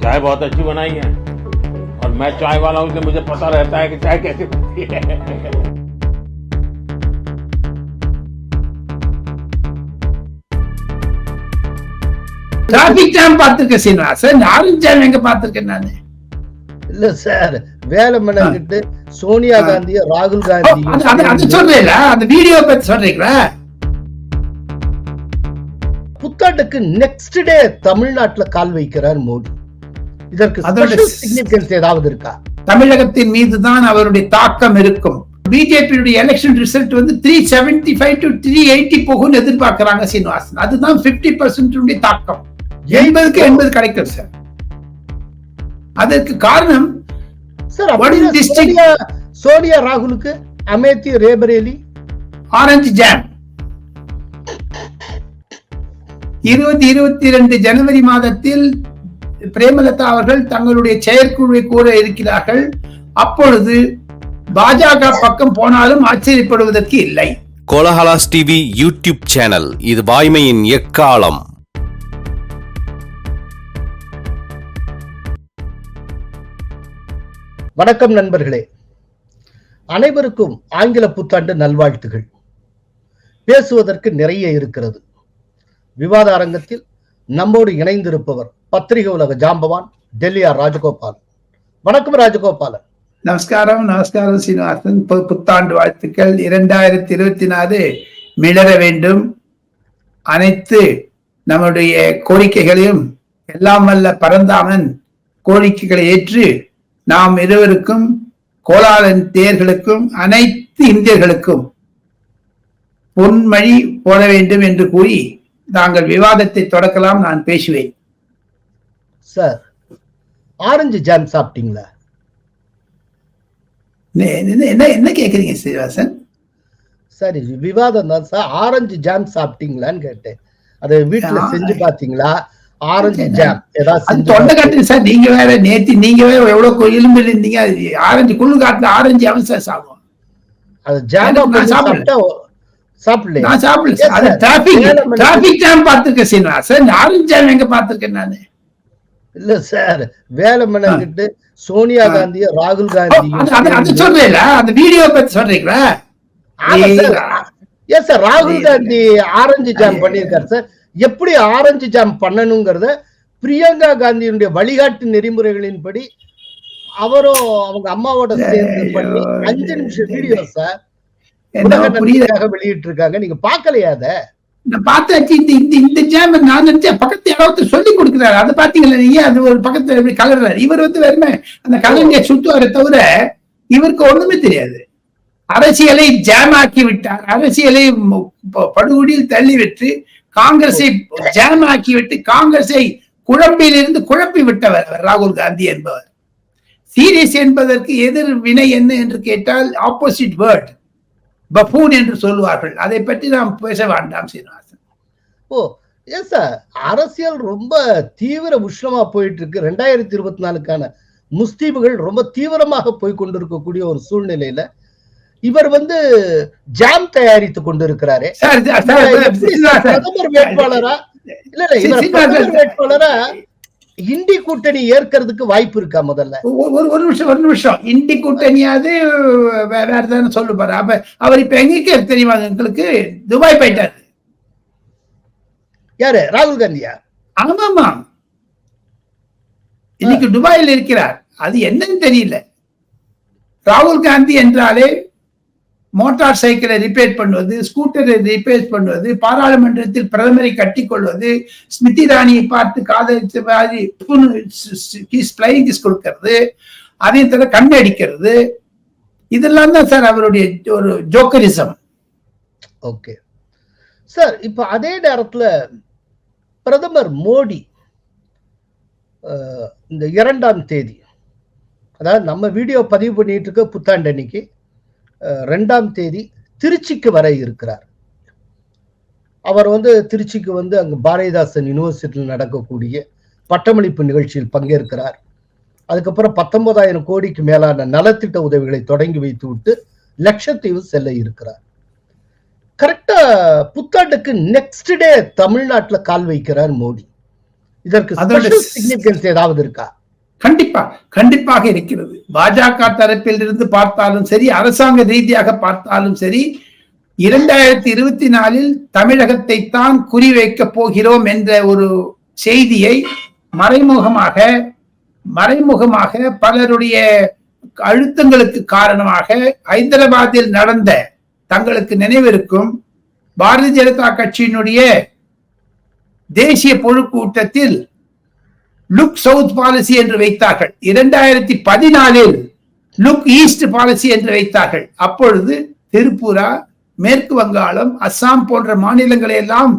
चाय बहुत अच्छी बनाई है और मैं चाय वाला हूँ इसलिए मुझे पता रहता है कि चाय कैसे बनती है டிராபிக் ஜாம் பார்த்திருக்கேன் சீனிவாசன் ஆரஞ்சு ஜாம் எங்க பார்த்திருக்கேன் நானு இல்ல சார் வேலை மெனக்கிட்டு சோனியா காந்திய ராகுல் ஓ, அது- அது- அது காந்தி சொல்றீங்களா அந்த வீடியோ பத்தி சொல்றீங்களா புத்தாண்டுக்கு நெக்ஸ்ட் டே தமிழ்நாட்டுல கால் வைக்கிறார் மோடி இதற்கு சிக்னிபிகன்ஸ் ஏதாவது இருக்கா? தமிழகத்தின் மீது தான் அவருடைய தாக்கம் இருக்கும். பிஜேபியுடைய எலெக்ஷன் ரிசல்ட் வந்து three seventy five to three eighty போகும்னு எதிர்பார்க்கறாங்க சீனிவாசன். அதுதான் பிப்டி பர்சன்ட் தாக்கம். எண்பதுக்கு எண்பது கிடைக்கும் சார். அதற்கு காரணம் சோனியா ராகுலுக்கு அமேத்தி ரேபரேலி? ஆரஞ்சு ஜாம் இருபது இருபத்தி ரெண்டு ஜனவரி மாதத்தில் பிரேமலதா அவர்கள் தங்களுடைய செயற்குழுவை கூற இருக்கிறார்கள். அப்பொழுது பாஜக பக்கம் போனாலும் ஆச்சரியப்படுவதற்கு இல்லை. கோலஹலாஸ் டிவி யூடியூப் சேனல் இது வாய்மையின் எக்காலம். வணக்கம் நண்பர்களே. அனைவருக்கும் ஆங்கில புத்தாண்டு நல்வாழ்த்துகள். பேசுவதற்கு நிறைய இருக்கிறது. விவாத அரங்கத்தில் நம்மோடு இணைந்திருப்பவர் பத்திரிகை உலக ஜாம்பவான் டெல்லியார் ராஜகோபாலன் வணக்கம் ராஜகோபாலன் நமஸ்காரம் நமஸ்காரம் சீனிவாசன். புத்தாண்டு வாழ்த்துக்கள். இரண்டாயிரத்தி இருபத்தி நாலு மிளர வேண்டும். அனைத்து நம்முடைய கோரிக்கைகளையும் எல்லாம் வல்ல பரந்தாமன் கோரிக்கைகளை ஏற்று நாம் இருவருக்கும் கோலாளன் தேர்களுக்கும் அனைத்து இந்தியர்களுக்கும் பொன்மழி போட வேண்டும் என்று கூறி நாங்கள் விவாதத்தை தொடக்கலாம். நான் பேசுவேன். சார் ஆரஞ்சு ஜாம் சாப்பிட்டீங்களா என்ன- என்ன கேக்குறீங்க சீனிவாசன் சரி விவாதம் தான் சார் ஆரஞ்சு ஜாம் சாப்பிட்டீங்களான்னு கேட்டேன் அதை வீட்டுல. செஞ்சு பாத்தீங்களா ஆரஞ்சு. ஜாம் ஏதாவது தொண்டை பாத்தீங்களா? காட்டு சார் நீங்க வேற நேத்தி நீங்க வேற எவ்வளவு எலும்பு இருந்தீங்க ஆரஞ்சு குள்ளு காட்டுல ஆரஞ்சு அவன் சார் சாப்பிடுவோம் அது ஜாம் சாப்பிடல. சாப்பிட்டா சாப்பிடலையா நான் சாப்பிடல. அது. டிராபிக் டிராபிக் ஜாம் பார்த்திருக்கேன் சீனிவாசன் ஆரஞ்சு ஜாம் எங்க பார்த்திருக்கேன் நானு இல்ல சார் வேலை மெனக்கிட்டு சோனியா. காந்திய ராகுல் காந்தி அது- அது- அது சொல்றீங்களா அந்த வீடியோ பத்தி சொல்றீங்களா? Yes sir. ராகுல். காந்தி ஆரஞ்சு ஜாம் ஏய். பண்ணியிருக்காரு சார். எப்படி ஆரஞ்சு ஜாம் பண்ணணுங்கிறத பிரியங்கா காந்தியினுடைய வழிகாட்டு நெறிமுறைகளின்படி அவரும் அவங்க அம்மாவோட சேர்ந்து பண்ணி. அஞ்சு நிமிஷம் வீடியோ சார். வெளியிட்டு இருக்காங்க நீங்க பாக்கலையா அத? நான் பார்த்தாச்சு இந்த இந்த இந்த ஜாம் நான் நினைச்சேன் பக்கத்து யாராவது சொல்லி கொடுக்குறாரு. அதை பாத்தீங்களா நீங்க? அது ஒரு பக்கத்துல எப்படி கலர்றாரு. இவர் வந்து வெறுமை அந்த கலைஞர் சுத்துவார தவிர இவருக்கு ஒண்ணுமே தெரியாது. அரசியலை ஜாம் ஆக்கி விட்டார். அரசியலை ம- படுகொடியில் தள்ளி விட்டு காங்கிரஸை ஜாம் ஆக்கி விட்டு காங்கிரஸை குழம்பிலிருந்து குழப்பி விட்டவர் ராகுல் காந்தி என்பவர். சீரியஸ் என்பதற்கு எதிர் வினை என்ன என்று கேட்டால் ஆப்போசிட் வேர்ட் பஃபூன் என்று சொல்வார்கள் அதை பற்றி நாம் பேச வேண்டாம் சீனிவாசன். ஓ சார் அரசியல் ரொம்ப தீவிர உஷ்ணமா போயிட்டு இருக்கு ரெண்டாயிரத்தி இருபத்தி நாலுக்கான முஸ்தீபுகள் ரொம்ப தீவிரமாக போய் கொண்டிருக்கக்கூடிய ஒரு சூழ்நிலையில இவர் வந்து ஜாம் தயாரித்து கொண்டிருக்கிறாரே. பிரதமர் வேட்பாளரா? இல்ல இல்ல இவரை. வேட்பாளரா இந்தி கூட்டணி ஏற்கிறதுக்கு வாய்ப்பு இருக்கா முதல்ல? ஒரு ஒரு- நிமிஷம் ஒரு நிமிஷம். இண்டி கூட்டணியாவது வேற தானே சொல்லு பாரு அப்ப அவர் இப்ப எங்க தெரியுமா எங்களுக்கு? துபாய் போயிட்டாரு. யாரு? ராகுல் காந்தியா? ஆமாமா இன்னைக்கு துபாயில் இருக்கிறார். அது என்னன்னு தெரியல. ராகுல் காந்தி என்றாலே மோட்டார் சைக்கிளை ரிப்பேர் பண்ணுவது ஸ்கூட்டரை ரிப்பேர் பண்ணுவது பாராளுமன்றத்தில் பிரதமரை கட்டிக்கொள்வது ஸ்மிருதி ராணியை பார்த்து காதலித்த மாதிரி அதே தவிர கண்ணு அடிக்கிறது. இதெல்லாம் தான் சார் அவருடைய ஒரு ஜோக்கரிசம். ஓகே. சார் இப்ப அதே நேரத்துல பிரதமர் மோடி இந்த இரண்டாம் தேதி அதாவது நம்ம வீடியோ பதிவு பண்ணிட்டு இருக்க புத்தாண்டு அன்னைக்கு ரெண்டாம் தேதி திருச்சிக்கு வர இருக்கிறார். அவர் வந்து திருச்சிக்கு வந்து அங்க பாரதிதாசன் யூனிவர்சிட்டியில் நடக்கக்கூடிய பட்டமளிப்பு நிகழ்ச்சியில் பங்கேற்கிறார். அதுக்கப்புறம் பத்தொன்பதாயிரம் கோடிக்கு மேலான நலத்திட்ட உதவிகளை தொடங்கி வைத்து விட்டு லட்சத்தீவு செல்ல இருக்கிறார். கரெக்டா புத்தாண்டுக்கு நெக்ஸ்ட் டே தமிழ்நாட்டுல கால் வைக்கிறார் மோடி. இதற்கு சிக்னிபிகன்ஸ் ஏதாவது இருக்கா? கண்டிப்பா கண்டிப்பாக இருக்கிறது. பாஜக தரப்பில் இருந்து பார்த்தாலும் சரி அரசாங்க ரீதியாக பார்த்தாலும் சரி இரண்டாயிரத்தி இருபத்தி நாலில் தமிழகத்தை தான் குறிவைக்க போகிறோம் என்ற ஒரு செய்தியை மறைமுகமாக மறைமுகமாக பலருடைய அழுத்தங்களுக்கு காரணமாக ஹைதராபாத்தில் நடந்த தங்களுக்கு நினைவிருக்கும் பாரதிய ஜனதா கட்சியினுடைய தேசிய பொது கூட்டத்தில் லுக் சவுத் பாலிசி என்று வைத்தார்கள். இரண்டாயிரத்தி பதினாலில் லுக் ஈஸ்ட் பாலிசி என்று வைத்தார்கள். அப்பொழுது திரிபுரா மேற்கு வங்காளம் அஸ்ஸாம் போன்ற மாநிலங்களை எல்லாம்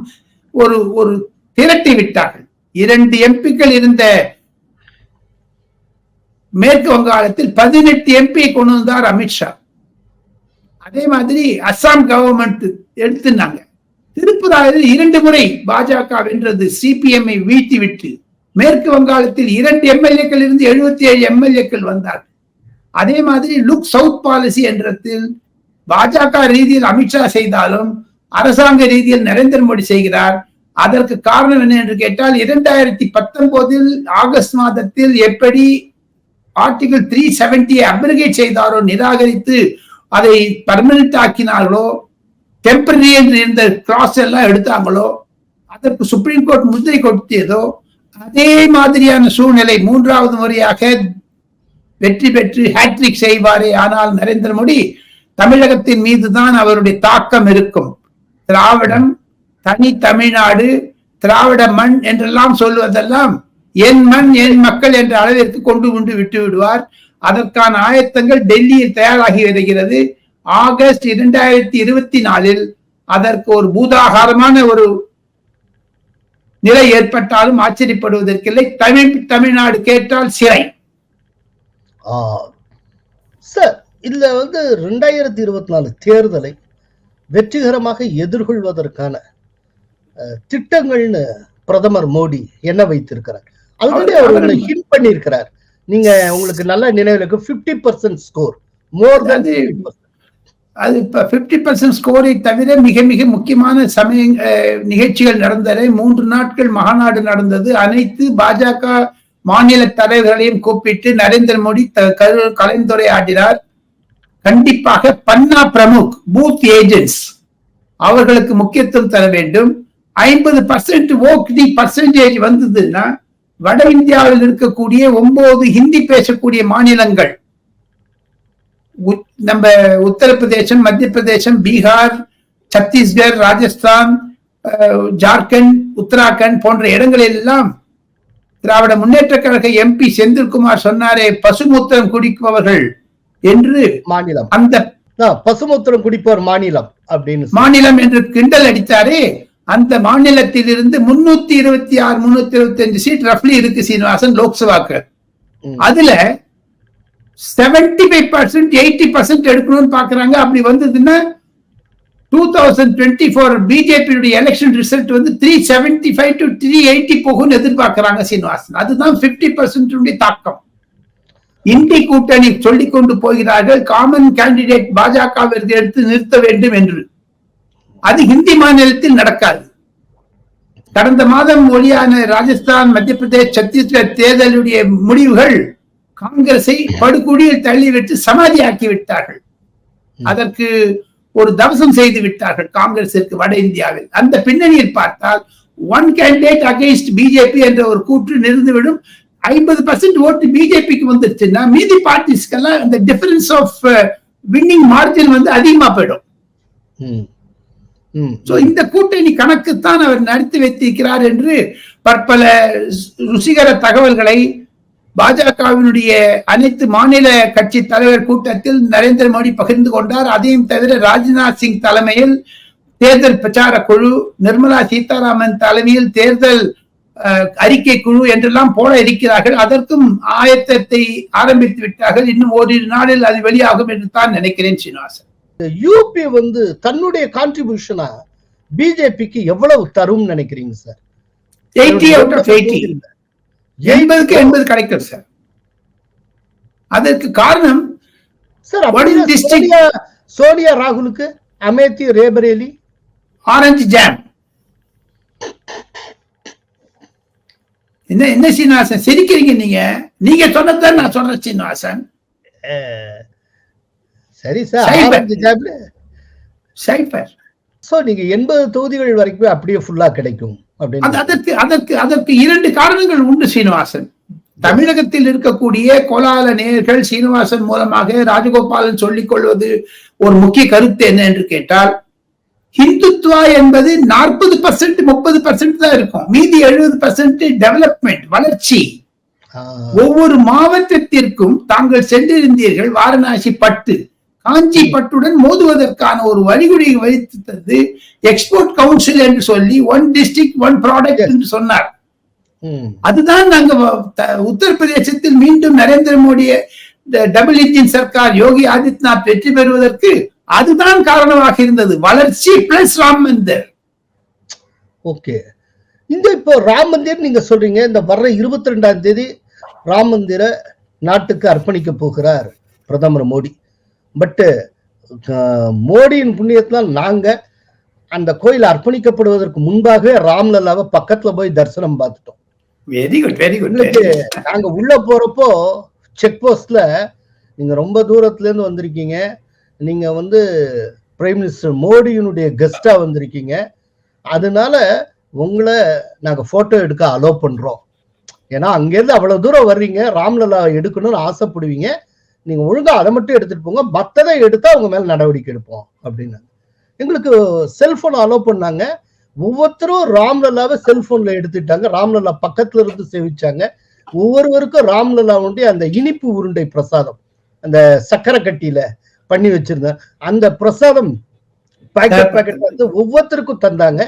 ஒரு ஒரு திரட்டி விட்டார்கள். இரண்டு எம்பிக்கள் இருந்த மேற்கு வங்காளத்தில் பதினெட்டு எம்பி கொண்டு வந்தார் அமித்ஷா அதே மாதிரி அஸ்ஸாம் கவர்மெண்ட் எடுத்துனாங்க. திருப்புராவில் இரண்டு முறை பாஜக வென்றது. சிபிஎம்ஐ வீழ்த்தி விட்டு. மேற்கு வங்காளத்தில் இரண்டு எம்எல்ஏக்கள் இருந்து எழுபத்தி ஏழு எம்எல்ஏக்கள் வந்தார்கள். அதே மாதிரி லுக் சவுத் பாலிசி என்றத்தில் பாஜக ரீதியில் அமித்ஷா செய்தாலும் அரசாங்க ரீதியில் நரேந்திர மோடி செய்கிறார். அதற்கு காரணம் என்ன என்று கேட்டால் இரண்டாயிரத்தி பத்தொன்பதில் ஆகஸ்ட் மாதத்தில் எப்படி ஆர்டிகிள் த்ரீ செவன்டியை அப்ரிகேட் செய்தாரோ நிராகரித்து அதை பர்மனன்ட் ஆக்கினார்களோ டெம்பரரி என்று இருந்த கிளாஸ் எல்லாம் எடுத்தாங்களோ அதற்கு சுப்ரீம் கோர்ட் முதிரை கொடுத்தியதோ அதே மாதிரியான சூழ்நிலை மூன்றாவது முறையாக வெற்றி பெற்று ஹேட்ரிக் செய்வாரே ஆனால் நரேந்திர மோடி தமிழகத்தின் மீதுதான் அவருடைய தாக்கம் இருக்கும். திராவிடம் தனி தமிழ்நாடு திராவிட மண் என்றெல்லாம் சொல்லுவதெல்லாம் என் மண் என் மக்கள் என்ற அளவிற்கு கொண்டு கொண்டு விட்டு விடுவார். அதற்கான ஆயத்தங்கள் டெல்லியில் தயாராகி வருகிறது. ஆகஸ்ட் இரண்டாயிரத்தி இருபத்தி நாலில் அதற்கு ஒரு பூதாகாரமான ஒரு நிலை ஏற்பட்டாலும் ஆச்சரியப்படுவதற்கில்லை. தமிழ் தமிழ்நாடு கேட்டால் சிறை. சார் இதுல வந்து ரெண்டாயிரத்தி இருபத்தி நாலு தேர்தலை வெற்றிகரமாக எதிர்கொள்வதற்கான திட்டங்கள்னு பிரதமர் மோடி என்ன வைத்திருக்கிறார். ஆல்ரெடி அவர் ஹிண்ட் பண்ணியிருக்கிறார். நீங்க உங்களுக்கு நல்ல நினைவுல இருக்கு fifty percent score more then அது- இப்போ ஃபிஃப்டி பர்சன்ட் ஸ்கோரை தவிர மிக மிக முக்கியமான சமய நிகழ்ச்சிகள் நடந்தன மூன்று நாட்கள் மகாநாடு நடந்தது. அனைத்து பாஜக மாநில தலைவர்களையும் கூப்பிட்டு நரேந்திர மோடி த- கரு- கலந்துரையாடினார். கண்டிப்பாக பன்னா பிரமுக் பூத் ஏஜென்ட்ஸ் அவர்களுக்கு முக்கியத்துவம் தர வேண்டும். ஐம்பது பர்சன்ட் ஓக்டி பர்சன்டேஜ் வந்ததுன்னா வட இந்தியாவில் இருக்கக்கூடிய ஒன்பது ஹிந்தி பேசக்கூடிய மாநிலங்கள் நம்ம உத்தரப்பிரதேசம் மத்திய பிரதேசம் பீகார் சத்தீஸ்கர் ராஜஸ்தான் ஜார்க்கண்ட் உத்தராகண்ட் போன்ற இடங்களில் எல்லாம் திராவிட முன்னேற்ற கழக எம்பி செந்தில்குமார் சொன்னாரே பசுமூத்திரம் குடிப்பவர்கள் என்று மாநிலம் அந்த பசுமூத்திரம் குடிப்போர் மாநிலம் அப்படின்னு. மாநிலம் என்று கிண்டல் அடித்தாரே அந்த மாநிலத்தில் இருந்து முன்னூத்தி இருபத்தி ஆறு முன்னூத்தி இருபத்தி அஞ்சு சீட் ரஃப்லி இருக்கு சீனிவாசன் லோக்சபாக்கு. அதுல seventy five percent eighty percent எடுக்கணும்னு பாக்குறாங்க அப்படி வந்ததுன்னா டூ தௌசண்ட் டுவெண்ட்டி ஃபோர் பிஜேபியுடைய எலெக்ஷன் ரிசல்ட் வந்து three seventy five to three eighty போகும்னு எதிர்பார்க்கிறாங்க சீனிவாசன். அதுதான் பிப்டி பர்சன்ட் தாக்கம். இந்தி கூட்டணி சொல்லிக் கொண்டு போகிறார்கள். காமன் கேண்டிடேட் பாஜக விருது எடுத்து நிறுத்த வேண்டும் என்று. அது ஹிந்தி மாநிலத்தில் நடக்காது. கடந்த மாதம் ஒளியான ராஜஸ்தான் மத்திய பிரதேஷ் சத்தீஸ்கர் தேர்தலுடைய முடிவுகள் காங்கிரஸை படுகுடியில் தள்ளிவிட்டு சமாதியாக்கி விட்டார்கள் அதற்கு ஒரு தவசம் செய்து விட்டார்கள் காங்கிரசிற்கு வட இந்தியாவில். அந்த பின்னணியில் பார்த்தால் ஒன் கேண்டிடேட் அகைன்ஸ்ட் பிஜேபி என்ற ஒரு கூற்று நிறுந்துவிடும். ஐம்பது பர்சன்ட் ஓட்டு பிஜேபிக்கு வந்துருச்சுன்னா மீதி பார்ட்டிஸ்க்கெல்லாம் இந்த டிஃபரன்ஸ் ஆஃப் வின்னிங் மார்ஜின் வந்து அதிகமா போயிடும். ம். ம். சோ இந்த கூட்டணி கணக்குத்தான் அவர் நடத்தி வைத்திருக்கிறார் என்று பற்பல ருசிகர தகவல்களை பாஜகவினுடைய அனைத்து மாநில கட்சி தலைவர் கூட்டத்தில் நரேந்திர மோடி பகிர்ந்து கொண்டார். அதையும் தவிர ராஜ்நாத் சிங் தலைமையில் தேர்தல் பிரச்சார குழு நிர்மலா சீதாராமன் தலைமையில் தேர்தல் அறிக்கை குழு என்றெல்லாம் போட இருக்கிறார்கள். அதற்கும் ஆயத்தத்தை ஆரம்பித்து விட்டார்கள். இன்னும் ஓரிரு நாளில் அது வெளியாகும் என்று தான் நினைக்கிறேன் சீனிவாசன். யூபி வந்து தன்னுடைய கான்ட்ரிபியூஷனா பிஜேபிக்கு எவ்வளவு தரும் நினைக்கிறீங்க sir eighty out of eighty எண்பதுக்கு எண்பது கிடைக்கும் சார் அதற்கு காரணம் சார்? சோனியா ராகுலுக்கு அமேத்தி ரேபரேலி? ஆரஞ்சு ஜாம் என்ன என்ன சீனிவாசன் சிரிக்கிறீங்க நீங்க. நீங்க சொன்னதான் நான் சொல்றேன் சீனிவாசன் சரி சார் சைபர் சோ நீங்க எண்பது தொகுதிகள் வரைக்கும் அப்படியே ஃபுல்லா கிடைக்கும் அப்படின்னு அதற்கு அதற்கு அதற்கு இரண்டு காரணங்கள் உண்டு சீனிவாசன். தமிழகத்தில் இருக்கக்கூடிய கோலால நேயர்கள் சீனிவாசன் மூலமாக ராஜகோபாலன் சொல்லிக் கொள்வது ஒரு முக்கிய கருத்து என்ன என்று கேட்டால் ஹிந்துத்வா என்பது நாற்பது பர்சன்ட் முப்பது பர்சன்ட் தான் இருக்கும். மீதி எழுபது பர்சன்ட் டெவலப்மெண்ட் வளர்ச்சி. ஒவ்வொரு மாவட்டத்திற்கும் தாங்கள் சென்றிருந்தீர்கள் வாரணாசி பட்டு. காஞ்சி பட்டுடன் மோதுவதற்கான ஒரு வழிகுடியை வைத்தது எக்ஸ்போர்ட் கவுன்சில் என்று சொல்லி ஒன் டிஸ்ட்ரிக்ட் ஒன் ப்ராடக்ட் என்று சொன்னார். அதுதான் நாங்க உத்தரப்பிரதேசத்தில் மீண்டும் நரேந்திர மோடி டபுள் இன்ஜின் சர்க்கார் யோகி ஆதித்யநாத் வெற்றி பெறுவதற்கு அதுதான் காரணமாக இருந்தது. வளர்ச்சி பிளஸ் ராம் மந்திர். ஓகே. இந்த இப்போ ராம் மந்திர் நீங்க சொல்றீங்க இந்த வர்ற இருபத்தி ரெண்டாம் தேதி ராம் மந்திர நாட்டுக்கு அர்ப்பணிக்க போகிறார் பிரதமர் மோடி. பட்டு மோடியின் புண்ணியத்தினால் நாங்க அந்த கோயில் அர்ப்பணிக்கப்படுவதற்கு முன்பாக ராம்லல்லாவை பக்கத்துல போய் தரிசனம் பார்த்துட்டோம். வெரி குட் வெரி குட் நாங்க உள்ள போறப்போ செக் போஸ்ட்ல நீங்க ரொம்ப தூரத்துல இருந்து வந்திருக்கீங்க. நீங்க வந்து பிரைம் மினிஸ்டர் மோடியினுடைய கெஸ்டா வந்திருக்கீங்க. அதனால உங்களை நாங்க போட்டோ எடுக்க அலோ பண்றோம். ஏன்னா அங்கேருந்து அவ்வளவு தூரம் வர்றீங்க. ராம்லலா எடுக்கணும்னு ஆசைப்படுவீங்க. நீங்க ஒழுங்கா அதை மட்டும் எடுத்துட்டு போங்க. மத்ததை எடுத்தா உங்க மேல நடவடிக்கை எடுப்போம் அப்படின்னு. எங்களுக்கு செல்போன் அலோ பண்ணாங்க. ஒவ்வொருத்தரும் ராம்லல்லாவை செல்போன்ல எடுத்துட்டாங்க ராம்லல்லா பக்கத்துல இருந்து சேவிச்சாங்க. ஒவ்வொருவருக்கும் ராம்லல்லாவுடைய அந்த இனிப்பு உருண்டை பிரசாதம் அந்த சக்கரை கட்டியில பண்ணி வச்சிருந்தேன். அந்த பிரசாதம் பாக்கெட் பாக்கெட் வந்து ஒவ்வொருத்தருக்கும் தந்தாங்க.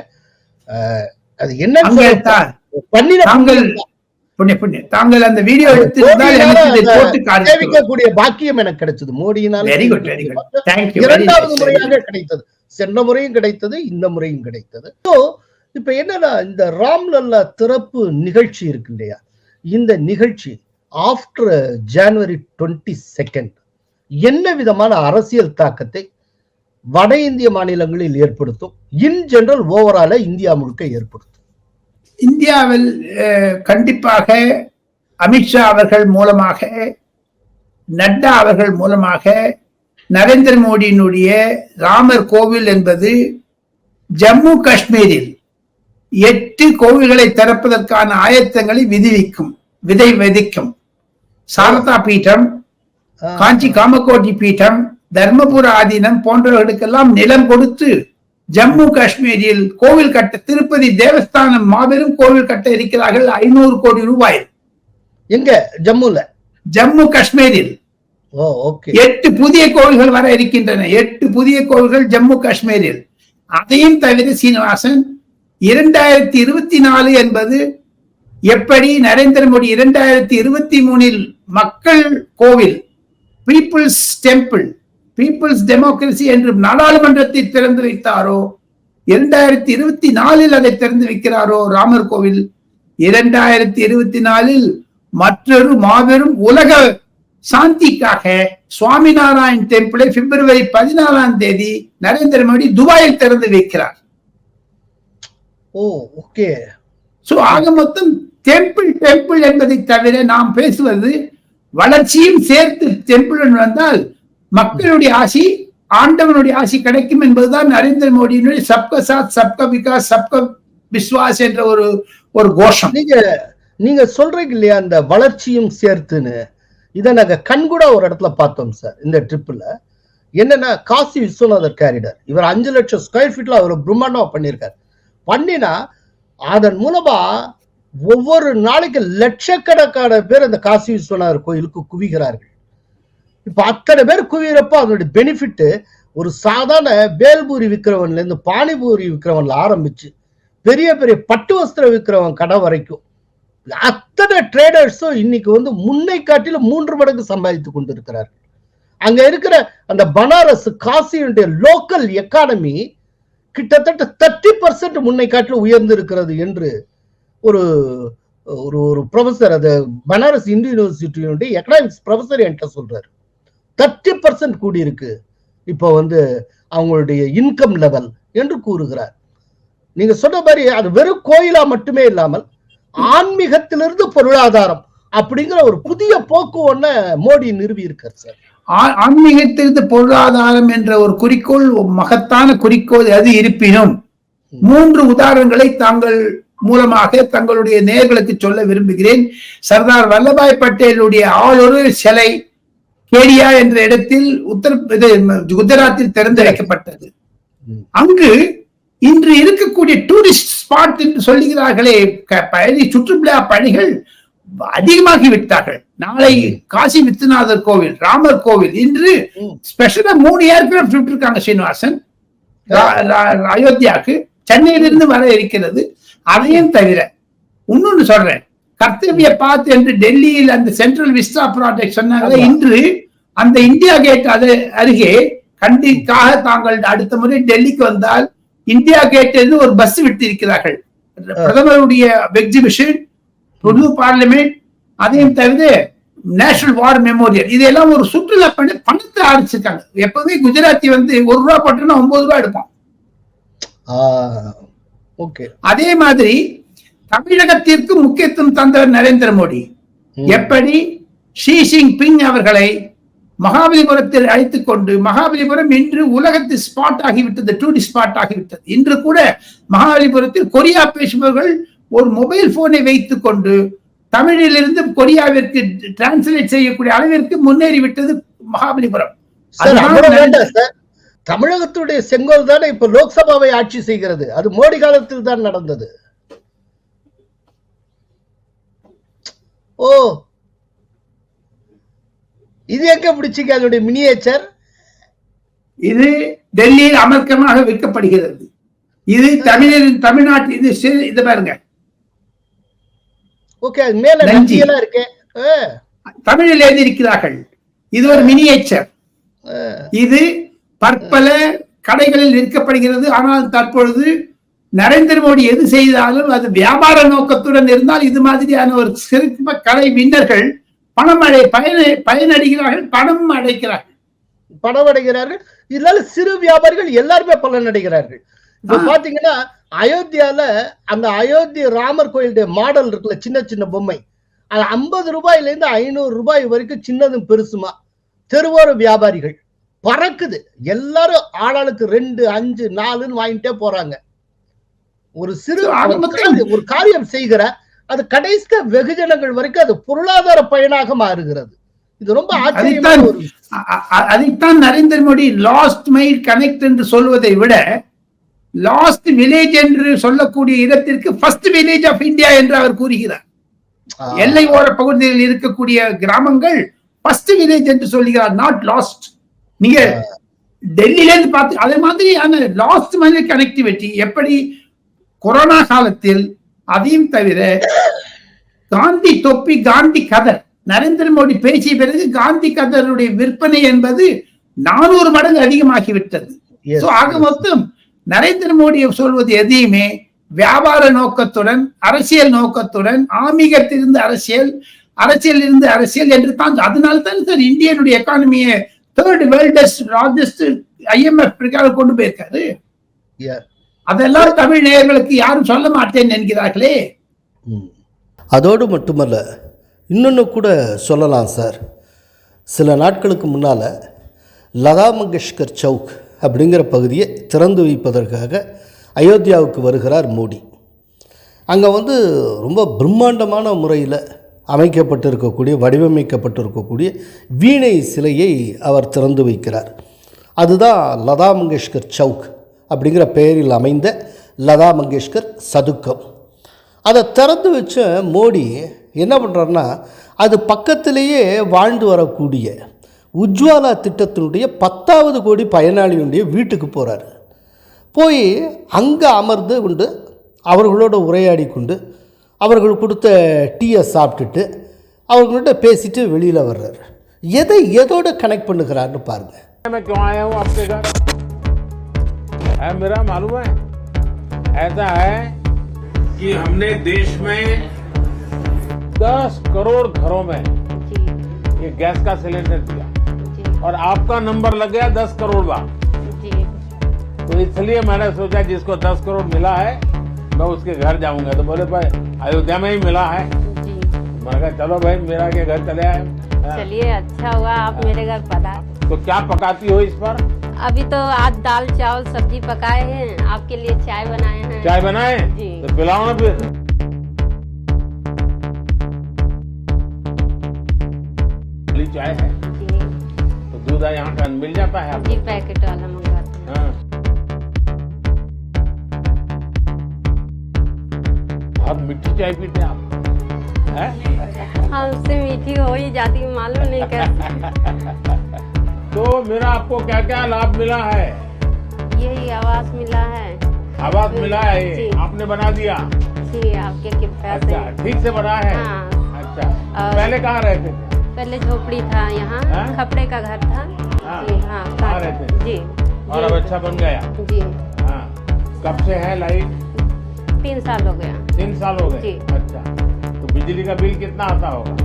அது என்ன பண்ணின புண்ணிய புண்ணிய. தாங்கள் அந்த வீடியோ சேவிக்கக்கூடிய பாக்கியம் எனக்கு கிடைச்சது. மோடியினால் very good very good thank you இரண்டாவது முறையாக கிடைத்தது. சென்ற முறையும் கிடைத்தது இந்த முறையும் கிடைத்தது. ஸோ இப்ப என்னன்னா இந்த ராம்லல்லா திறப்பு நிகழ்ச்சி இருக்கு இல்லையா? இந்த நிகழ்ச்சி ஆஃப்டர் ஜனவரி டுவெண்ட்டி செகண்ட் என்ன விதமான அரசியல் தாக்கத்தை வட இந்திய மாநிலங்களில் ஏற்படுத்தும்? இன் ஜெனரல் ஓவரால இந்தியா முழுக்க ஏற்படுத்தும். இந்தியாவில் கண்டிப்பாக அமித்ஷா அவர்கள் மூலமாக நட்டா அவர்கள் மூலமாக நரேந்திர மோடியினுடைய ராமர் கோவில் என்பது ஜம்மு காஷ்மீரில் எட்டு கோவில்களை திறப்பதற்கான ஆயத்தங்களை விதிவிக்கும் விதை விதிக்கும். சாரதா பீடம் காஞ்சி காமகோட்டி பீடம் தர்மபுர ஆதீனம் போன்றவர்களுக்கெல்லாம் நிலம் கொடுத்து ஜம்மு காஷ்மீரில் கோவில் கட்ட திருப்பதி தேவஸ்தானம் மாபெரும் கோவில் கட்ட இருக்கிறார்கள் ஐநூறு கோடி ரூபாய். எங்க? ஜம்முல? ஜம்மு காஷ்மீரில். எட்டு புதிய கோவில்கள் வர இருக்கின்றன. எட்டு புதிய கோவில்கள் ஜம்மு காஷ்மீரில். அதையும் தவிர சீனிவாசன் இரண்டாயிரத்தி இருபத்தி நாலு என்பது எப்படி நரேந்திர மோடி இரண்டாயிரத்தி இருபத்தி மூணில் மக்கள் கோவில் பீப்புள்ஸ் டெம்பிள் பீப்புள்ஸ் டெமோக்ரசி என்று நாடாளுமன்றத்தை திறந்து வைத்தாரோ? இரண்டாயிரத்தி இருபத்தி நாலில் அதை திறந்து வைக்கிறாரோ ராமர் கோவில்? இரண்டாயிரத்தி இருபத்தி நாலில் மற்றொரு மாபெரும் உலக சாந்திக்காக சுவாமிநாராயண் டெம்பிளை பிப்ரவரி பதினாலாம் தேதி நரேந்திர மோடி துபாயில் திறந்து வைக்கிறார். ஓ ஓகே. சோ ஆக மொத்தம் டெம்பிள் டெம்பிள் என்பதை தவிர நாம் பேசுவது வளர்ச்சியும் சேர்த்து டெம்பிள் வந்தால் மக்களுடைய ஆசி ஆண்டவனுடைய ஆசி கிடைக்கும் என்பதுதான் நரேந்திர மோடியினுடைய சப்க சாத் சப்க விகாஸ் சப்க விஸ்வாஸ் என்ற ஒரு ஒரு கோஷம். நீங்க நீங்க சொல்றீங்க இல்லையா அந்த வளர்ச்சியும் சேர்த்துன்னு. இதை நாங்க கண்கூட ஒரு இடத்துல பார்த்தோம் சார் இந்த ட்ரிப்ல என்னன்னா காசி விஸ்வநாதர் கேரிடர். இவர் அஞ்சு லட்சம் ஸ்கொயர் ஃபீட்ல அவர் பிரம்மாண்டமா பண்ணியிருக்காரு. பண்ணினா அதன் மூலமா ஒவ்வொரு நாளைக்கு லட்சக்கணக்கான பேர் அந்த காசி விஸ்வநாதர் கோயிலுக்கு குவிகிறார்கள். இப்ப அத்தனை பேர் குவிகிறப்போ அதனுடைய பெனிஃபிட் ஒரு சாதாரண பேல்பூரி விற்கிறவன்ல இருந்து பானிபூரி விற்கிறவன்ல ஆரம்பிச்சு பெரிய பெரிய பட்டு வஸ்திரம் விற்கிறவன் கடை வரைக்கும். அத்தனை ட்ரேடர்ஸும் இன்னைக்கு வந்து முன்னை காட்டிலும் மூன்று மடங்கு சம்பாதித்து கொண்டிருக்கிறார் அங்க இருக்கிற அந்த பனாரஸ் காசியுடைய லோக்கல் எக்கானமி கிட்டத்தட்ட தேர்ட்டி பர்சன்ட் முன்னை காட்டிலும் உயர்ந்து இருக்கிறது என்று ஒரு ஒரு ஒரு ப்ரொஃபசர் அது பனாரஸ் இந்து யூனிவர்சிட்டியினுடைய எக்கனாமிக்ஸ் ப்ரொஃபசர் என்கிட்ட சொல்றாரு. தேர்ட்டி பர்சன்ட் கூடி இருக்கு இப்போ வந்து அவங்களுடைய இன்கம் லெவல் என்று கூறுகிறார். நீங்க சொன்ன மாதிரி அது வெறும் கோயிலா மட்டுமே இல்லாமல் ஆன்மீகத்திலிருந்து பொருளாதாரம் அப்படிங்கிற ஒரு புதிய போக்கு ஒண்ண மோடி நிறுவி இருக்கார் சார். ஆன்மீகத்திலிருந்து பொருளாதாரம் என்ற ஒரு குறிக்கோள் மகத்தான குறிக்கோள் அது இருப்பினும் மூன்று உதாரணங்களை தாங்கள் மூலமாக தங்களுடைய நேயர்களுக்கு சொல்ல விரும்புகிறேன். சர்தார் வல்லபாய் பட்டேலுடைய ஆளொரு சிலை கேடியா என்ற இடத்தில் உத்தர இது குஜராத்தில் திறந்து வைக்கப்பட்டது அங்கு இன்று இருக்கக்கூடிய டூரிஸ்ட் ஸ்பாட் என்று சொல்லுகிறார்களே பயணி சுற்றுலா பணிகள் அதிகமாகி விட்டார்கள் நாளை காசி வித்துநாதர் கோவில் ராமர் கோவில் இன்று ஸ்பெஷலா மூணு ஏர்கிராப்ட் விட்டுருக்காங்க சீனிவாசன். அயோத்தியாவுக்கு சென்னையிலிருந்து வர இருக்கிறது. அதையும் தவிர இன்னொன்னு சொல்றேன். கர்த்தவிய பாத் என்று டெல்லியில் அந்த சென்ட்ரல் விஸ்டா ப்ராஜெக்ட் சொன்னாங்க. இன்று அந்த இந்தியா கேட் அது அருகே கண்டிக்காக தாங்கள் அடுத்த முறை டெல்லிக்கு வந்தால் இந்தியா கேட் என்று ஒரு பஸ் விட்டு இருக்கிறார்கள் பிரதமருடைய எக்ஸிபிஷன் புது பார்லிமெண்ட் அதையும் தவிர நேஷனல் வார் மெமோரியல் இதெல்லாம் ஒரு சுற்றுலா பண்ணி பணத்தை ஆரம்பிச்சிருக்காங்க. எப்பவுமே குஜராத்தி வந்து ஒரு ரூபா போட்டோம்னா ஒன்பது ரூபா எடுப்போம் ஓகே. அதே மாதிரி தமிழகத்திற்கு முக்கியத்துவம் தந்தவர் நரேந்திர மோடி. எப்படி? ஷி பிங் அவர்களை மகாபலிபுரத்தில் அழைத்துக் கொண்டு மகாபலிபுரம் இன்று உலகத்து ஸ்பாட் ஆகிவிட்டது டூரிஸ்ட் ஸ்பாட் ஆகிவிட்டது. இன்று கூட மகாபலிபுரத்தில் கொரியா பேசுபவர்கள் ஒரு மொபைல் போனை வைத்துக் கொண்டு தமிழிலிருந்து கொரியாவிற்கு டிரான்ஸ்லேட் செய்யக்கூடிய அளவிற்கு முன்னேறி விட்டது மகாபலிபுரம். தமிழகத்துடைய செங்கோல் தானே இப்ப லோக்சபாவை ஆட்சி செய்கிறது. அது மோடி காலத்தில் தான் நடந்தது. ஓ. இது எங்க பிடிச்சிங்க அதனுடைய மினியேச்சர் இது டெல்லியில் அமர்க்கமாக விற்கப்படுகிறது. இது தமிழில் தமிழ்நாட்டில் இது இது பாருங்க. ஓகே அது மேல. நஞ்சியெல்லாம் இருக்கே. தமிழில் எழுதியிருக்கிறார்கள். இது ஒரு மினியேச்சர். இது பற்பல கடைகளில் விற்கப்படுகிறது. ஆனால் தற்பொழுது நரேந்திர மோடி எது செய்தாலும் அது வியாபார நோக்கத்துடன் இருந்தால் இது மாதிரியான ஒரு சிறப்பு கலை விண்ணர்கள் பணம் அடை பயன பயனடைகிறார்கள் பணம் அடைக்கிறார்கள். பணம் அடைகிறார்கள். இதனால சிறு வியாபாரிகள் எல்லாருமே பலன் அடைகிறார்கள் இப்ப. பாத்தீங்கன்னா அயோத்தியால அந்த அயோத்தி ராமர் கோயிலுடைய மாடல் இருக்குல்ல சின்ன சின்ன பொம்மை. அது ஐம்பது ரூபாயில இருந்து ஐநூறு ரூபாய் வரைக்கும் சின்னதும் பெருசுமா. தெருவோர வியாபாரிகள். பறக்குது. எல்லாரும் ஆளாளுக்கு ரெண்டு அஞ்சு நாலுன்னு வாங்கிட்டே போறாங்க. ஒரு சிறு ஒரு காரியம்- செய்கிற அது கடைசியில வெகுஜனங்கள் வரைக்கும் அது பொருளாதார பயனாக மாறுகிறது. இது ரொம்ப அதைத்தான் Narendra Modi last mile connect என்று சொல்வதை விட லாஸ்ட் வில்லேஜ் என்று சொல்லக்கூடிய இடத்திற்கு ஃபர்ஸ்ட் வில்லேஜ் ஆஃப் இந்தியா என்று அவர் கூறுகிறார். எல்லை ஓர பகுதியில் இருக்கக்கூடிய கிராமங்கள் ஃபர்ஸ்ட் வில்லேஜ் என்று சொல்லுகிறார் நாட் லாஸ்ட் நீங்க டெல்லியில இருந்து பார்த்து அதே மாதிரியான லாஸ்ட் மைல் கனெக்டிவிட்டி எப்படி கொரோனா காலத்தில் அதையும் தவிர காந்தி தொப்பி காந்தி கதர் நரேந்திர மோடி பேசிய பிறகு காந்தி கதருடைய விற்பனை என்பது நானூறு மடங்கு அதிகமாகிவிட்டது ஆக. மொத்தம் நரேந்திர மோடி சொல்வது எதையுமே வியாபார நோக்கத்துடன் அரசியல் நோக்கத்துடன் ஆன்மீகத்திலிருந்து அரசியல் அரசியல் இருந்து அரசியல் என்று தான் அதனால தான் சார் இந்தியனுடைய எக்கானமியை தேர்ட் வேர்ல்டஸ்ட் லார்ஜஸ்ட் ஐஎம்எஃப் பிரகாரம் கொண்டு போயிருக்காரு. அதெல்லாம் தமிழ் நேயர்களுக்கு யாரும் சொல்ல மாட்டேன் என்கிறார்களே. அதோடு மட்டுமல்ல இன்னொன்று கூட சொல்லலாம் சார். சில நாட்களுக்கு முன்னால் லதா மங்கேஷ்கர் சவுக் அப்படிங்கிற பகுதியை திறந்து வைப்பதற்காக அயோத்தியாவுக்கு வருகிறார் மோடி. அங்கே வந்து ரொம்ப பிரம்மாண்டமான முறையில் அமைக்கப்பட்டிருக்கக்கூடிய வடிவமைக்கப்பட்டிருக்கக்கூடிய வீணை சிலையை அவர் திறந்து வைக்கிறார். அதுதான் லதா மங்கேஷ்கர் சவுக் அப்படிங்கிற பெயரில் அமைந்த லதா மங்கேஷ்கர் சதுக்கம். அதை திறந்து வச்ச மோடி என்ன பண்ணுறாருன்னா அது பக்கத்திலேயே வாழ்ந்து வரக்கூடிய உஜ்வாலா திட்டத்தினுடைய பத்தாவது கோடி பயனாளியுடைய வீட்டுக்கு போகிறாரு போய் அங்கே அமர்ந்து கொண்டு அவர்களோட உரையாடி கொண்டு அவர்கள் கொடுத்த டீயை சாப்பிட்டுட்டு அவர்கள்ட்ட பேசிட்டு வெளியில் வர்றாரு. எதை எதோடு கனெக்ட் பண்ணுகிறாருன்னு பாருங்கள் हूँ है मेरा मालूम है। ऐसा है कि हमने देश में दस करोड़ घरों में ये गैस का सिलेंडर दिया। और आपका नंबर लग गया दस करोड़ बार तो इसलिए मैंने सोचा जिसको दस करोड़ मिला है मैं उसके घर जाऊँगा। तो बोले भाई अयोध्या में ही मिला है। मैंने कहा चलो भाई मेरा के घर चले आए। हाँ, चलिए अच्छा हुआ आप मेरे घर पता तो क्या पकाती हो इस पर? अभी तो आज दाल चावल सब्ज़ी पकाए हैं। आपके लिए चाय बनाए हैं। चाय बनाए? तो पिलाओ ना फिर। चाय है। जी। तो दूध यहाँ का मिल जाता है आपको। जी पैकेट वाला मंगवाते हैं। हाँ। बहुत मीठी चाय पीते हैं आप? हैं? हमसे मीठी हो ही जाती मालूम नहीं कैसे। तो मेरा आपको क्या क्या लाभ मिला है? यही आवाज़ मिला है। आवाज़ मिला है आपने बना दिया? जी आपके कृपया से। अच्छा ठीक से बना है? हाँ। अच्छा। और- पहले कहाँ रहते थे? पहले झोपड़ी था यहाँ। हाँ? खपड़े का घर था। हाँ। जी हाँ कहाँ रहते थे? जी और अब अच्छा बन गया? जी। हाँ। कब से है लाइट? तीन साल हो गया। तीन साल हो गए? अच्छा। तो बिजली का बिल कितना आता होगा?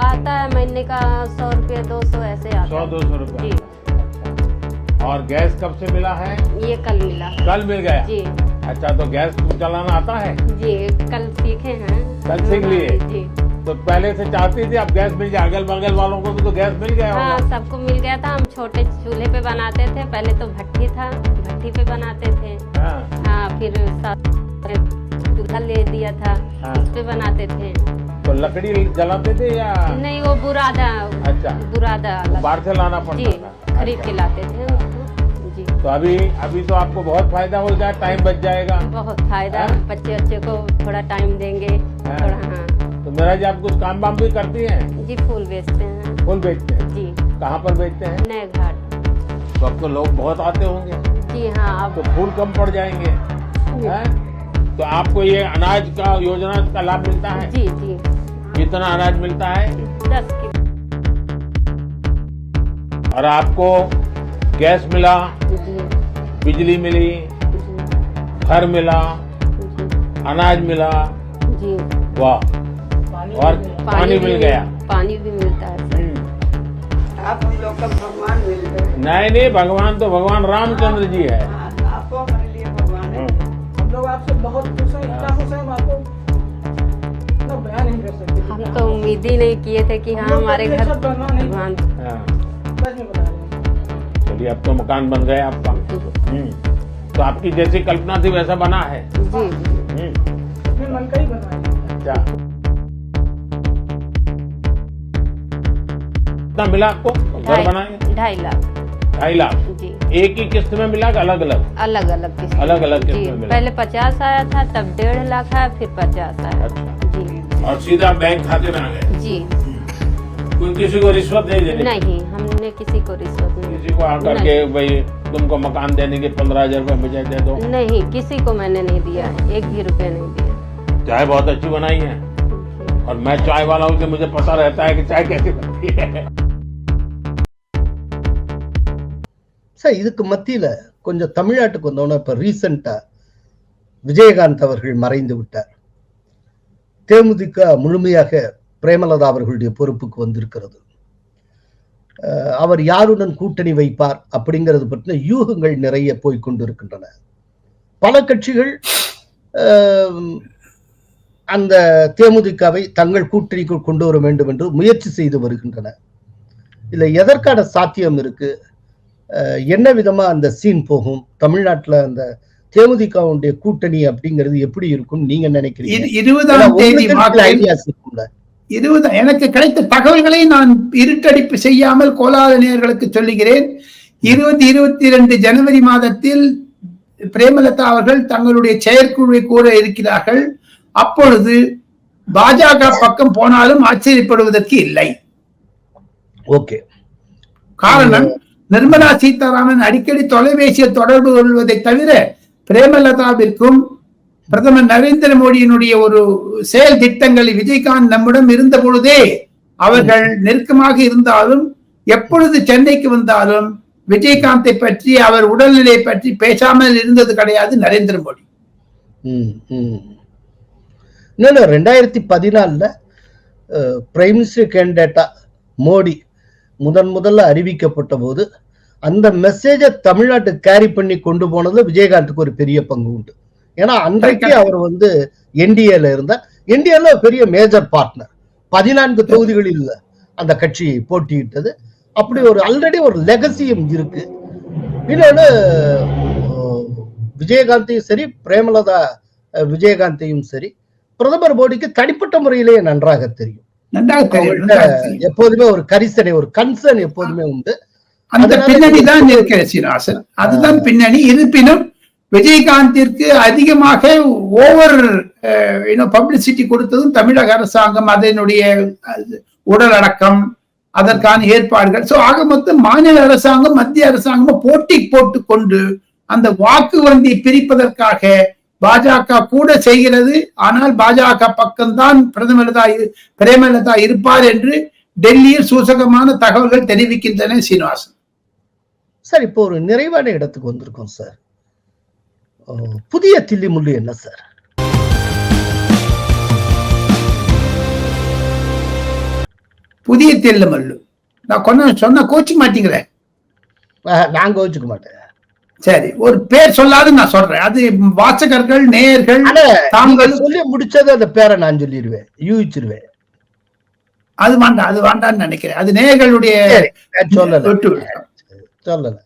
आता है महीने का सौ रुपये दो सौ ऐसे आता सौ दो सौ रुपया। जी। और गैस कब से मिला है? ये कल मिला। कल मिल गया? जी। अच्छा तो गैस चलाना आता है? जी कल सीखे हैं। कल सीख लिए? जी। तो पहले से चाहती थी अब गैस मिल जाए अगल बगल वालों को भी तो गैस मिल गया हाँ सबको मिल गया था। हम छोटे चूल्हे पे बनाते थे। पहले तो भट्टी था। भट्टी पे बनाते थे। हाँ। हाँ फिर चूल्हा ले दिया था। हाँ। उस पे बनाते थे। तो लकड़ी जलाते थे या? नहीं वो बुरादा अच्छा। बुरादा बाहर से लाना पड़ता था। खरीद के अच्छा। लाते थे जी। तो अभी अभी तो आपको बहुत फ़ायदा हो जाए टाइम बच जाएगा। बहुत फ़ायदा हाँ? बच्चे बच्चे को थोड़ा टाइम देंगे हाँ। थोड़ा हाँ। तो मेरा जी आप कुछ काम वाम भी करती हैं? जी फूल बेचते हैं। फूल बेचते हैं? जी। कहाँ पर बेचते हैं? नए घाट। तो अब तो लोग बहुत आते होंगे। जी हाँ आप तो फूल कम पड़ जाएँगे। हैं? तो आपको ये अनाज का योजना का लाभ मिलता है? जी जी। कितना अनाज मिलता है? दस किलो। और आपको गैस मिला बिजली। मिली घर मिला अनाज मिला। जी। वाह। और पानी मिल गया। पानी भी मिलता है हम्म। आप हम लोग का भगवान मिल गए। नहीं नहीं भगवान तो भगवान रामचंद्र जी है। आपको हमारे लिए भगवान है। हम्म। हम लोग आपसे बहुत खुश हैं इतना खुश हैं। हम तो उम्मीद ही नहीं किए थे कि हाँ हमारे घर भगवान। हाँ, चलिए अब तो मकान बन गया आपका। हम्म। तो आपकी जैसी कल्पना थी वैसा बना है? जी। जी हम्म। मन का ही बना है। अच्छा। कितना मिला आपको? घर बनाए? ढाई ढाई लाख। ढाई लाख? एक ही किस्त में मिला अलग अलग अलग? अलग किस्त। अलग अलग किस्त में मिला। पहले पचास आया था तब डेढ़ लाख आया फिर पचास आया। अच्छा। जी। और सीधा बैंक खाते में आ गए जी कोई किसी को रिश्वत नहीं देनी नहीं हमने किसी को रिश्वत नहीं किसी को आकर के भाई तुमको मकान देने के पंद्रह हजार रुपए मुझे दे दो नहीं किसी को मैंने नहीं दिया एक भी रुपया नहीं दिया चाय बहुत अच्छी बनाई है और मैं चाय वाला हूँ कि मुझे पता रहता है कि चाय कैसे बनती है சார் இதுக்கு மத்தியில கொஞ்சம் தமிழ்நாட்டுக்கு வந்தோன்னா இப்ப ரீசெண்டா விஜயகாந்த் அவர்கள் மறைந்து விட்டார் தேமுதிக முழுமையாக பிரேமலதா அவர்களுடைய பொறுப்புக்கு வந்திருக்கிறது. அவர் யாருடன் கூட்டணி வைப்பார் அப்படிங்கிறது பற்றின யூகங்கள் நிறைய போய்கொண்டிருக்கின்றன பல கட்சிகள் அந்த தேமுதிகவை தங்கள் கூட்டணிக்குள் கொண்டு வர வேண்டும் என்று முயற்சி செய்து வருகின்றன. இதில் எதற்கான சாத்தியம் இருக்கு? என்ன விதமாக அந்த சீன் போகும்? தமிழ்நாட்டில் அந்த தேமுதிகவுடைய கூட்டணி அப்படிங்கிறது எப்படி இருக்கும் நீங்க நினைக்கிறீங்க? இரு- இருபதாம் தேதி வாக்கில் ஐடியாஸ் இருக்கும்ல. இருபது எனக்கு கிடைத்த தகவல்களை நான் இருட்டடிப்பு செய்யாமல் கோலாத நேயர்களுக்கு சொல்லுகிறேன். இருபத்தி இருபத்தி இரண்டு ஜனவரி மாதத்தில் பிரேமலதா அவர்கள் தங்களுடைய செயற்குழுவை கூற இருக்கிறார்கள். அப்பொழுது பாஜக பக்கம் போனாலும் ஆச்சரியப்படுவதற்கு இல்லை. ஓகே. காரணம் நிர்மலா சீதாராமன் அடிக்கடி தொலைபேசியில் தொடர்பு கொள்வதை தவிர பிரேமலதாவிற்கும் பிரதமர் நரேந்திர மோடியினுடைய ஒரு செயல் திட்டங்களை விஜயகாந்த் நம்மிடம் இருந்த பொழுதே அவர்கள் நெருக்கமாக இருந்தாலும் எப்பொழுது சென்னைக்கு வந்தாலும் விஜயகாந்தை பற்றி அவர் உடல்நிலை பற்றி பேசாமல் இருந்தது கிடையாது நரேந்திர மோடி. இன்னொன்று ரெண்டாயிரத்தி பதினாலில் பிரைம் மினிஸ்டர் கேண்டேட்டா மோடி முதன் முதல்ல அறிவிக்கப்பட்ட போது அந்த மெசேஜை தமிழ்நாட்டு கேரி பண்ணி கொண்டு போனதுல விஜயகாந்துக்கு ஒரு பெரிய பங்கு உண்டு. ஏன்னா அன்றைக்கு அவர் வந்து என்டிஏல இருந்தா இந்தியால பெரிய மேஜர் பார்ட்னர் பதினான்கு தொகுதிகளில் அந்த கட்சி போட்டியிட்டது. அப்படி ஒரு ஆல்ரெடி ஒரு லெகசியும் இருக்கு. இன்னொன்னு அஹ், விஜயகாந்தையும் சரி பிரேமலதா விஜயகாந்தையும் சரி பிரதமர் மோடிக்கு தனிப்பட்ட முறையிலேயே நன்றாக தெரியும். எப்போதுமே ஒரு கரிசனை ஒரு கன்சர்ன் எப்போதுமே உண்டு. அந்த பின்னணி தான் இருக்கிற சீனிவாசன் அதுதான் பின்னணி. இருப்பினும் விஜயகாந்திற்கு அதிகமாக ஓவர் பப்ளிசிட்டி கொடுத்ததும் தமிழக அரசாங்கம் அதனுடைய அஹ், உடலடக்கம் அதற்கான ஏற்பாடுகள். சோ ஆக மொத்தம் மாநில அரசாங்கம் மத்திய அரசாங்கமும் போட்டி போட்டு கொண்டு அந்த வாக்கு வங்கி பிரிப்பதற்காக பாஜக கூட செய்கிறது. ஆனால் பாஜக பக்கம்தான் பிரதமலதா பிரேமலதா இருப்பார் என்று டெல்லியில் சூசகமான தகவல்கள் தெரிவிக்கின்றன சீனிவாசன். சார் இப்போ ஒரு நிறைவான இடத்துக்கு வந்திருக்கோம் சார். புதிய தில்லி முள்ளு என்ன சார்? புதிய தெல்லுமல்லு நான் கொஞ்சம் சொன்ன கோச்சு மாட்டீங்களே? நான் கோச்சுக்க மாட்டேன். சரி ஒரு பேர் சொல்லாது நான் சொல்றேன். அது வாசகர்கள் நேயர்கள் தாங்கள் சொல்லி முடிச்சது அந்த பேரை நான் சொல்லிடுவேன். யூகிச்சிருவேன். அது வேண்டாம் அது வேண்டாம்னு நினைக்கிறேன். அது நேயர்களுடைய. சொல்லல.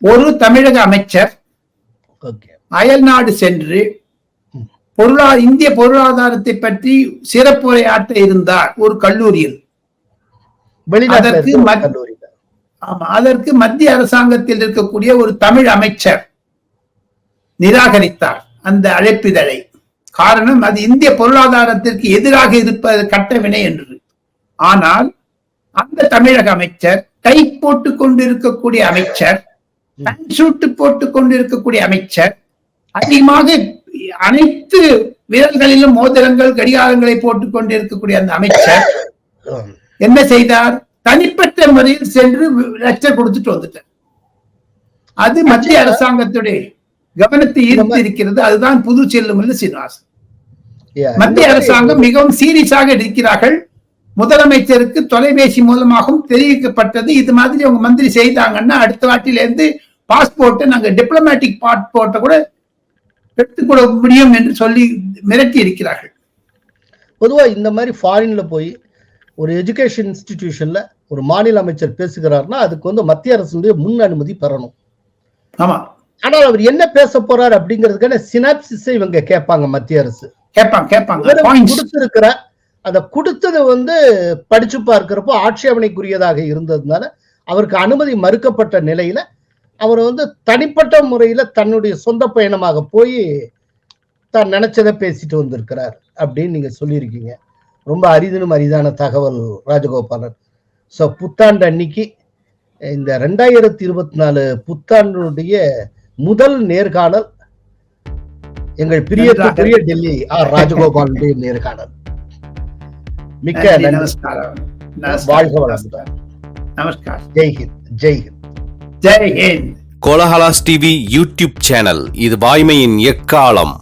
ஒரு தமிழக அமைச்சர் அயல்நாடு சென்று பொருளா இந்திய பொருளாதாரத்தை பற்றி சிறப்புரையாற்ற இருந்தார் ஒரு அதற்கு கல்லூரியில. ஆமா அதற்கு மத்திய அரசாங்கத்தில் இருக்கக்கூடிய ஒரு தமிழ் அமைச்சர் நிராகரித்தார் அந்த அழைப்பிதழை. காரணம் அது இந்திய பொருளாதாரத்திற்கு எதிராக இருப்பது கட்டவினை என்று. ஆனால் அந்த தமிழக அமைச்சர் கை போட்டுக் கொண்டிருக்கக்கூடிய அமைச்சர் சூட்டு போட்டுக் கொண்டிருக்கக்கூடிய அமைச்சர் அதிகமாக அனைத்து விரல்களிலும் மோதிரங்கள் கடிகாரங்களை போட்டுக் கொண்டிருக்கக்கூடிய அந்த அமைச்சர். என்ன செய்தார்? தனிப்பட்ட முறையில் சென்று லட்சம் கொடுத்துட்டு வந்துட்டார். அது மத்திய அரசாங்கத்துடைய கவனத்தை ஈர்த்து இருக்கிறது அதுதான் புது செல்லும் சீனிவாசன் மத்திய அரசாங்கம் மிகவும் சீரியஸாக இருக்கிறார்கள். முதலமைச்சருக்கு தொலைபேசி மூலமாகவும் தெரிவிக்கப்பட்டது. இது மாதிரி உங்க மந்திரி செய்தாங்கன்னா அடுத்த வாட்டில இருந்து பாஸ்போர்ட்டை நாங்க டிப்ளமேட்டிக் பாஸ்போர்ட்டை கூட எடுத்துக்கொள்ள முடியும் என்று சொல்லி மிரட்டி இருக்கிறார்கள். பொதுவா இந்த மாதிரி ஃபாரின்ல போய் ஒரு எஜுகேஷன் இன்ஸ்டிடியூஷன்ல ஒரு மாநில அமைச்சர் பேசுகிறாருன்னா அதுக்கு வந்து மத்திய அரசுடைய முன் அனுமதி பெறணும். ஆமா. ஆனால் அவர் என்ன பேச போறார் அப்படிங்கிறதுக்கான சினாப்சிஸை இவங்க கேட்பாங்க மத்திய அரசு. கேட்பாங்க கேட்பாங்க. கொடுத்திருக்கிறார் அதை கொடுத்தது வந்து படிச்சு பார்க்கிறப்போ ஆட்சேபனைக்குரியதாக இருந்ததுனால அவருக்கு அனுமதி மறுக்கப்பட்ட நிலையில அவர் வந்து தனிப்பட்ட முறையில தன்னுடைய சொந்த பயணமாக போய் தான் நினைச்சதை பேசிட்டு வந்திருக்கிறார் அப்படின்னு நீங்க சொல்லியிருக்கீங்க. ரொம்ப அரிதினும் அரிதான தகவல் ராஜகோபாலன். ஸோ புத்தாண்டு அன்னைக்கு இந்த ரெண்டாயிரத்தி இருபத்தி நாலு புத்தாண்டுடைய முதல் நேர்காணல் எங்கள் பிரியத்துக்குரிய டெல்லி ஆர். ராஜகோபாலுடைய நேர்காணல். மிக்க நமஸ்காரம் வாழ்க வளமுடன் நமஸ்காரம் ஜெய்ஹிந்த் ஜெய்ஹிந்த் ஜெய் ஹிந்த் கோலஹலாஸ் டிவி யூடியூப் சேனல் இது வாய்மையின் எக்காலம்